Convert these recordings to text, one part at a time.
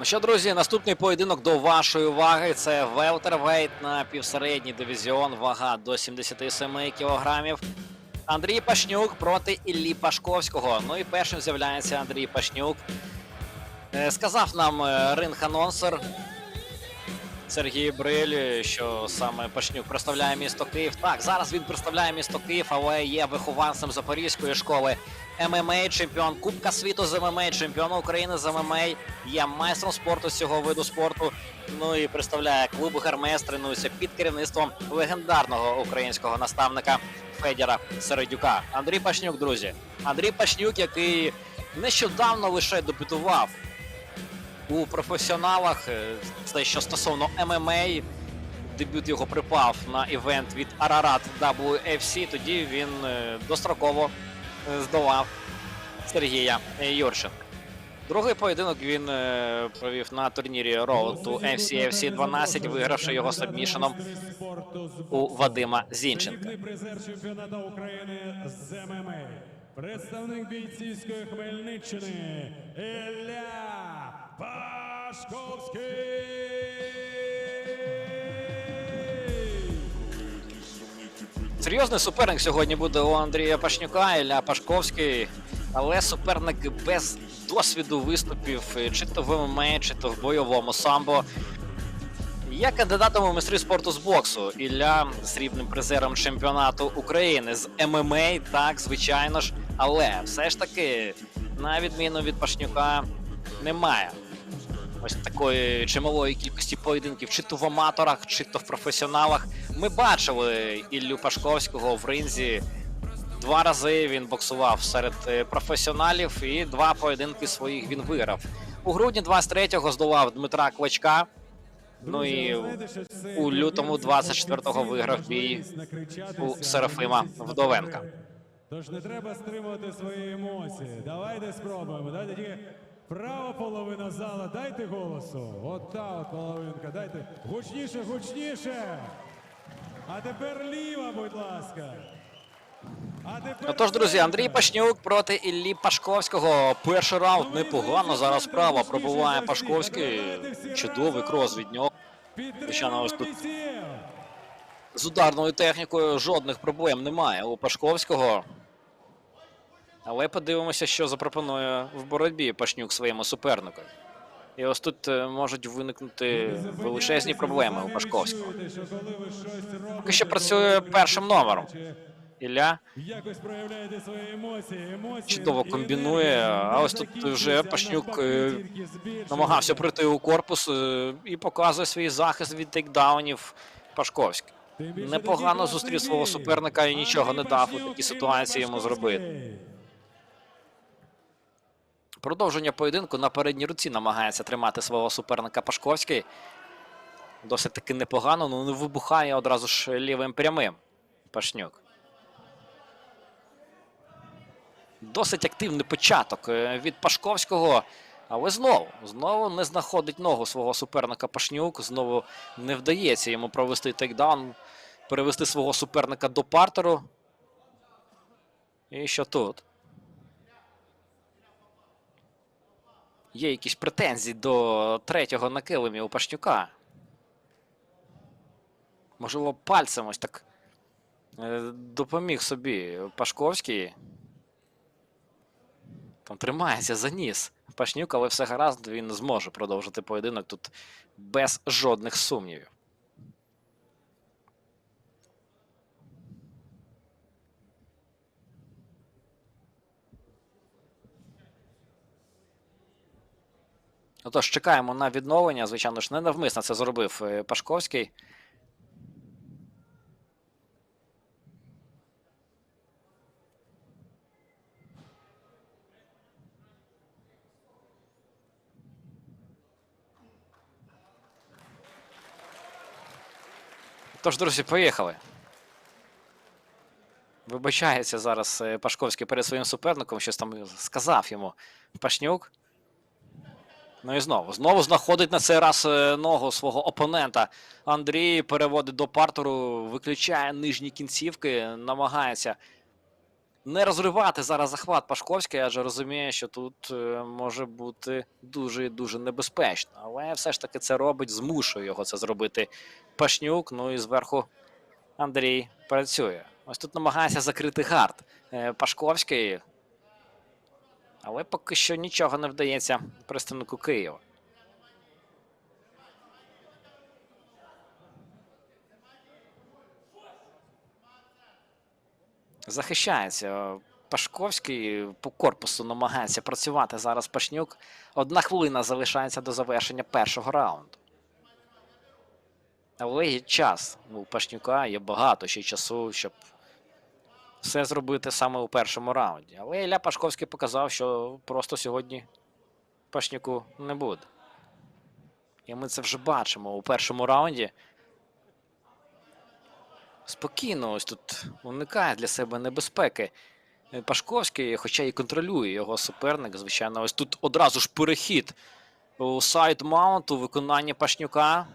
Ну що, друзі, наступний поєдинок до вашої уваги. Це велтервейт на півсередній дивізіон. Вага до 77 кілограмів. Андрій Пашнюк проти Іллі Пашковського. Ну і першим з'являється Андрій Пашнюк. Е, Сказав нам е, ринг-анонсер Сергій Бриль, що саме Пашнюк представляє місто Київ. Так, зараз він представляє місто Київ, але є вихованцем Запорізької школи ММА, чемпіон Кубка світу з ММА, чемпіон України з ММА, є майстром спорту з цього виду спорту. Ну і представляє клуб Гермес, тренується під керівництвом легендарного українського наставника Федіра Середюка. Андрій Пашнюк, друзі. Андрій Пашнюк, який нещодавно лише дебютував у професіоналах. Е, Це що стосовно ММА. Дебют його припав на івент від Ararat WFC. Тоді він е, достроково здолав Сергія Юрченка. Другий поєдинок він е, провів на турнірі Road to FCFC 12, вигравши його сабмішеном у Вадима Зінченка. Призер чемпіонату України з ММА. Представник бійцівської Хмельниччини Ілля Пашковський. Серйозний суперник сьогодні буде у Андрія Пашнюка, Ілля Пашковський, але суперник без досвіду виступів чи то в ММА, чи то в бойовому самбо. Є кандидатом у майстри спорту з боксу. Ілля срібним призером чемпіонату України з ММА, так, звичайно ж, але все ж таки, на відміну від Пашнюка, немає ось такої чималої кількості поєдинків, чи то в аматорах, чи то в професіоналах. Ми бачили Іллю Пашковського в ринзі. Два рази він боксував серед е, професіоналів, і два поєдинки своїх він виграв. У грудні 23-го здолав Дмитра Кличка. Ну і у лютому 24-го виграв бій у Серафима Вдовенка. Тож не треба стримувати свої емоції. Давайте спробуємо. Дайте тільки права половина зала, дайте голосу. От та от половинка. Дайте гучніше, гучніше. А тепер ліва, будь ласка. А тепер Отож, друзі, Андрій. Пашнюк проти Іллі Пашковського. Перший раунд непогано. Зараз справа пробуває Пашковський. Чудовий крос від нього. Звичайно, ось тут з ударною технікою жодних проблем немає у Пашковського. Але подивимося, що запропонує в боротьбі Пашнюк своєму супернику. І ось тут е, можуть виникнути величезні проблеми у Пашковського. Поки що працює першим номером. Ілля чудово комбінує. А ось тут вже Пашнюк е, намагався прийти у корпус е, і показує свій захист від тейкдаунів Пашковський. Непогано зустрів свого суперника і нічого не дав у такій ситуації йому зробити. Продовження поєдинку на передній руці намагається тримати свого суперника Пашковський. Досить таки непогано, ну не вибухає одразу ж лівим прямим. Пашнюк. Досить активний початок е, від Пашковського. Але знову, знову не знаходить ногу свого суперника Пашнюк. Знову не вдається йому провести тейкдаун, перевести свого суперника до партеру. І що тут? Є якісь претензії до третього на килимі у Пашнюка. Можливо, пальцем ось так е, допоміг собі Пашковський. Там тримається за ніс. Пашнюк, але все гаразд, він зможе продовжити поєдинок тут без жодних сумнівів. Отож, чекаємо на відновлення. Звичайно ж, не навмисно це зробив е, Пашковський. Тож, друзі, поїхали. Вибачається зараз е, Пашковський перед своїм суперником, щось там сказав йому Пашнюк. Ну і знову. Знову знаходить на цей раз е, ногу свого опонента. Андрій переводить до партеру, виключає нижні кінцівки, намагається не розривати зараз захват Пашковський, адже розуміє, що тут е, може бути дуже і дуже небезпечно. Але все ж таки це робить, змушує його це зробити Пашнюк. Ну і зверху Андрій працює. Ось тут намагається закрити гард е, Пашковський. Але поки що нічого не вдається представнику Києва. Захищається. Пашковський по корпусу намагається працювати зараз Пашнюк. Одна хвилина залишається до завершення першого раунду. Але є час. У Пашнюка є багато ще часу, щоб все зробити саме у першому раунді. Але Ілля Пашковський показав, що просто сьогодні Пашнюку не буде. І ми це вже бачимо у першому раунді. Спокійно ось тут уникає для себе небезпеки. Пашковський, хоча і контролює його суперник, звичайно, ось тут одразу ж перехід у сайт маунт у виконанні Пашнюка.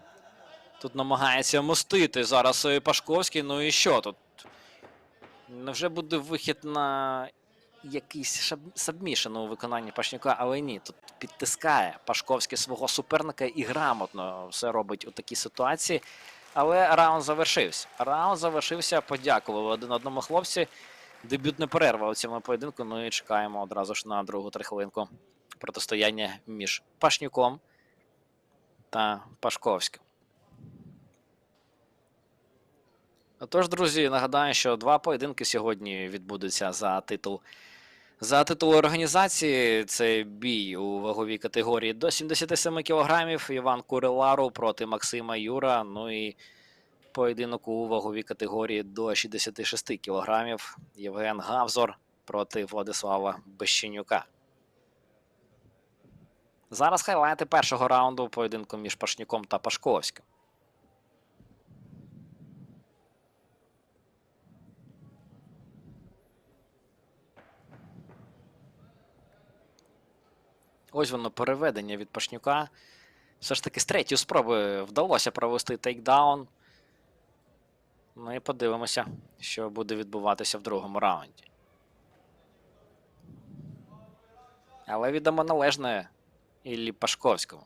Тут намагається мостити зараз Пашковський. Ну і що тут? Невже буде вихід на якийсь сабмішен у виконанні Пашнюка, але ні, тут підтискає Пашковський свого суперника і грамотно все робить у такій ситуації. Але раунд завершився. Раунд завершився. Подякували один одному хлопці. Дебютна перерва у цьому поєдинку. Ну і чекаємо одразу ж на другу трихвилинку протистояння між Пашнюком та Пашковським. Отож, друзі, нагадаю, що два поєдинки сьогодні відбудуться за титул. За титул організації це бій у ваговій категорії до 77 кг. Іван Курилару проти Максима Юра. Ну і поєдинок у ваговій категорії до 66 кг. Євген Гавзор проти Владислава Бещенюка. Зараз хайлайти першого раунду поєдинку між Пашнюком та Пашковським. Ось воно переведення від Пашнюка. Все ж таки з третьої спроби вдалося провести тейкдаун. Ну і подивимося, що буде відбуватися в другому раунді. Але відомо належне Іллі Пашковському,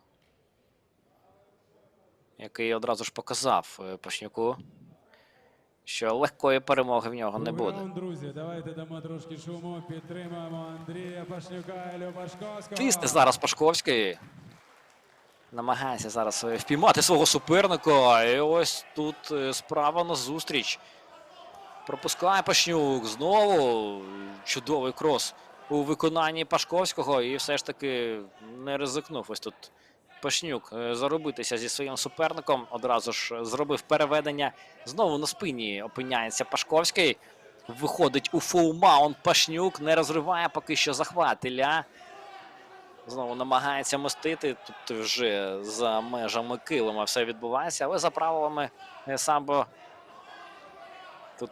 який одразу ж показав е, Пашнюку, що легкої перемоги в нього не буде. друзі, давайте дамо трошки шуму, підтримаємо Андрія Пашнюка, Ілю Пашковського. Тисне зараз Пашковський. Намагається зараз е, впіймати свого суперника. І ось тут е, справа на зустріч. Пропускає Пашнюк. Знову чудовий крос у виконанні Пашковського. І все ж таки не ризикнув ось тут Пашнюк е, заробитися зі своїм суперником. Одразу ж зробив переведення. Знову на спині опиняється Пашковський. Виходить у фулл-маунт Пашнюк. Не розриває поки що захват Ілля. Знову намагається мостити. Тут вже за межами килима все відбувається, але за правилами е, самбо тут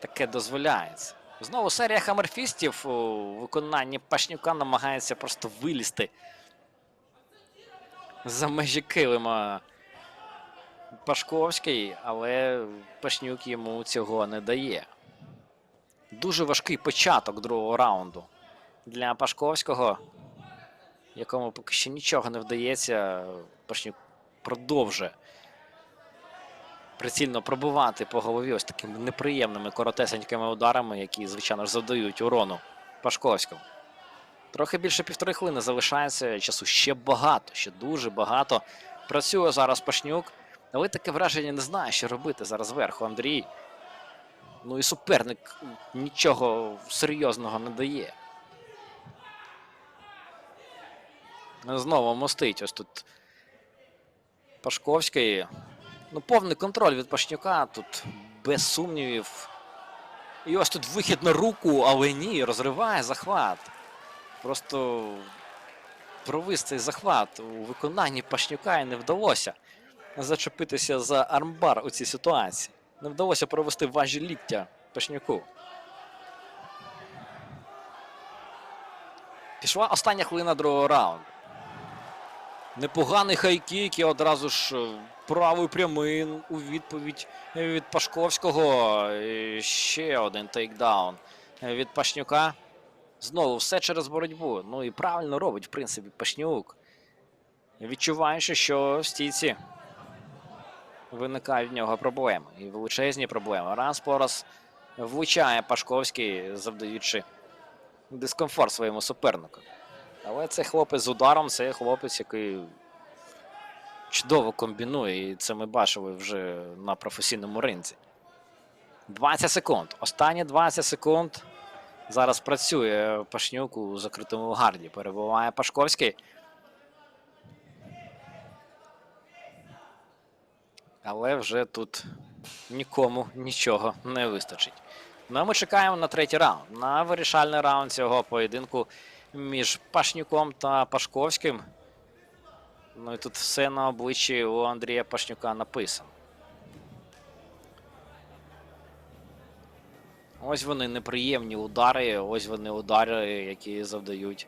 таке дозволяється. Знову серія хамерфістів у виконанні Пашнюка намагається просто вилізти за межі килима Пашковський, але Пашнюк йому цього не дає. Дуже важкий початок другого раунду для Пашковського, якому поки що нічого не вдається. Пашнюк продовжує прицільно пробувати по голові ось такими неприємними коротесенькими ударами, які, звичайно ж, завдають урону Пашковському. Трохи більше півтори хвилини залишається часу ще багато, ще дуже багато. Працює зараз Пашнюк, але таке враження не знає, що робити зараз зверху Андрій. Ну і суперник нічого серйозного не дає. Знову мостить ось тут Пашковський. Ну, повний контроль від Пашнюка. Тут без сумнівів. І ось тут вихід на руку, але ні, розриває захват. Просто провис цей захват у виконанні Пашнюка і не вдалося зачепитися за армбар у цій ситуації. Не вдалося провести важі ліктя Пашнюку. Пішла остання хвилина другого раунду. Непоганий хайкік і одразу ж е, правий прямий у відповідь від Пашковського. І ще один тейкдаун від Пашнюка. Знову все через боротьбу. Ну і правильно робить, в принципі, Пашнюк. Відчуваючи, що в стійці виникають в нього проблеми. І величезні проблеми. Раз по раз влучає Пашковський, завдаючи дискомфорт своєму супернику. Але цей хлопець з ударом, це хлопець, який чудово комбінує, і це ми бачили вже на професійному ринзі. 20 секунд. Останні 20 секунд. Зараз працює Пашнюк у закритому гарді. Перебуває Пашковський. Але вже тут нікому нічого не вистачить. Ну а ми чекаємо на третій раунд. На вирішальний раунд цього поєдинку між Пашнюком та Пашковським. Ну і тут все на обличчі у Андрія Пашнюка написано. Ось вони неприємні удари, ось вони удари, які завдають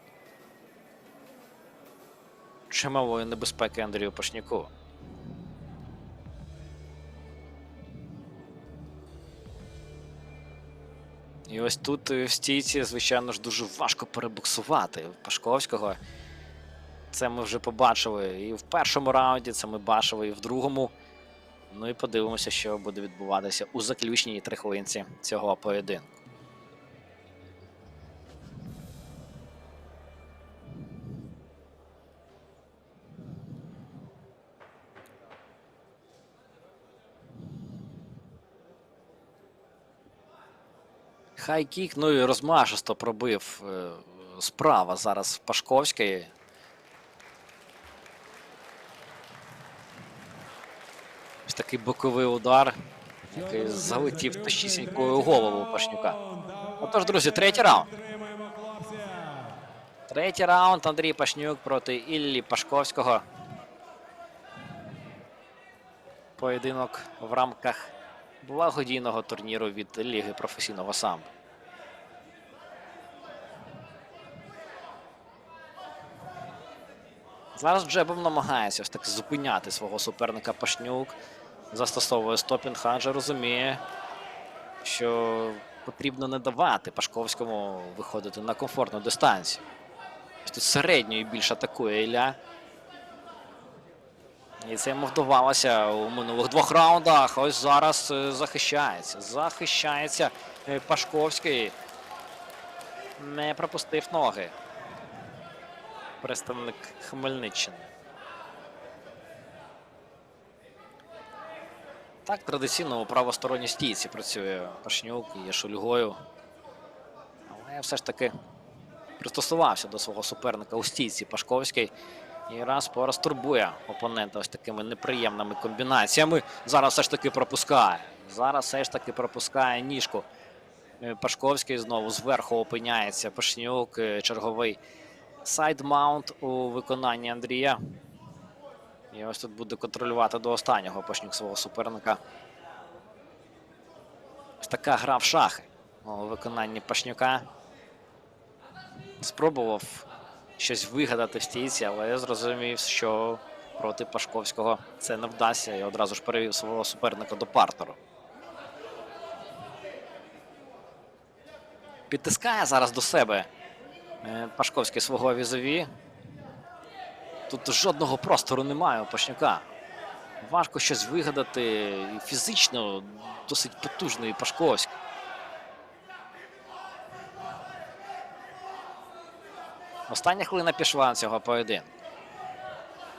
чималої небезпеки Андрію Пашнюку. І ось тут е, в стійці, звичайно ж, дуже важко перебуксувати Пашковського. Це ми вже побачили і в першому раунді, це ми бачили і в другому. Ну і подивимося, що буде відбуватися у заключній трихвилинці цього поєдинку. Хайкік, ну і розмашисто пробив е, справа зараз Пашковський. Такий боковий удар, який залетів точнісінькою голову Пашнюка. Отож, друзі, третій раунд. Третій раунд Андрій Пашнюк проти Іллі Пашковського. Поєдинок в рамках благодійного турніру від Ліги професійного самбо. Зараз Джебом намагається ось так зупиняти свого суперника Пашнюк. Застосовує стопінг, адже розуміє, що потрібно не давати Пашковському виходити на комфортну дистанцію. Тут середньою більш атакує Ілля. І це йому вдавалося у минулих двох раундах. Ось зараз е, захищається. Захищається е, Пашковський. Не пропустив ноги. Представник Хмельниччини. Так, традиційно у правосторонній стійці працює Пашнюк і є шульгою. Але все ж таки пристосувався до свого суперника у стійці Пашковський. І раз по раз турбує опонента ось такими неприємними комбінаціями. Зараз все ж таки пропускає. Зараз все ж таки пропускає ніжку. Е, Пашковський знову зверху опиняється. Пашнюк, е, черговий сайд-маунт у виконанні Андрія. І ось тут буде контролювати до останнього Пашнюк свого суперника. Ось така гра в шахи у виконанні Пашнюка. Спробував щось вигадати в стійці, але я зрозумів, що проти Пашковського це не вдасться і одразу ж перевів свого суперника до партеру. Підтискає зараз до себе е, Пашковський свого візові. Тут жодного простору немає у Пашнюка. Важко щось вигадати фізично досить потужний Пашковський. Остання хвилина пішла цього поєдинку.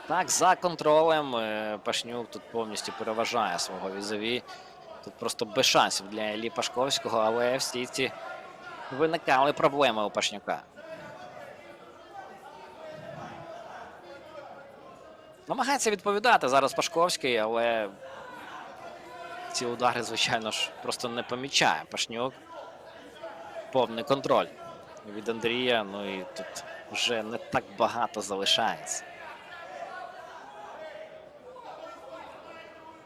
Так, за контролем е, Пашнюк тут повністю переважає свого візові. Тут просто без шансів для Іллі Пашковського, але в стійці виникали проблеми у Пашнюка. Намагається відповідати зараз Пашковський, але ці удари, звичайно ж, просто не помічає Пашнюк. Повний контроль від Андрія. Ну і тут вже не так багато залишається.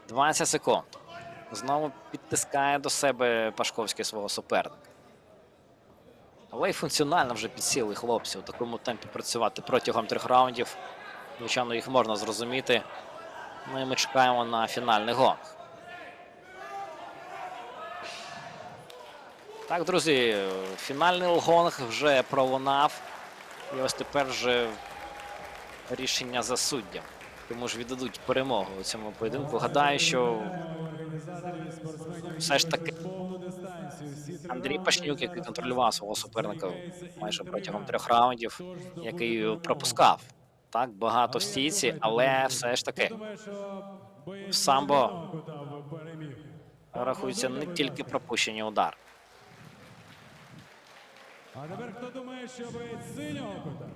20 секунд. Знову підтискає до себе Пашковський свого суперника. Але й функціонально вже підсіли хлопці у такому темпі працювати протягом трьох раундів. Звичайно, їх можна зрозуміти. Ну і ми чекаємо на фінальний гонг. Так, друзі, фінальний гонг вже пролунав. І ось тепер вже рішення за суддям. Тому ж віддадуть перемогу у цьому поєдинку. Гадаю, що все ж таки Андрій Пашнюк, який контролював свого суперника майже протягом трьох раундів, який пропускав так багато в стійці, але все ж таки в самбо рахується не тільки пропущені удар. А тепер хто думає, що боєць синього кута?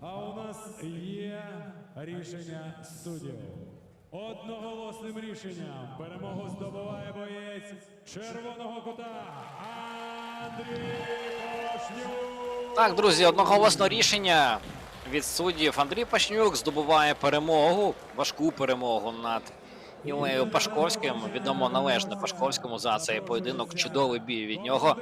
А у нас є рішення суддів. Одноголосним рішенням перемогу здобуває боєць червоного кута Андрій Кошнюк. Так, друзі, одноголосно рішення від суддів. Андрій Пашнюк здобуває перемогу, важку перемогу над Ілею Пашковським. Відомо належне Пашковському за цей поєдинок. Чудовий бій від нього.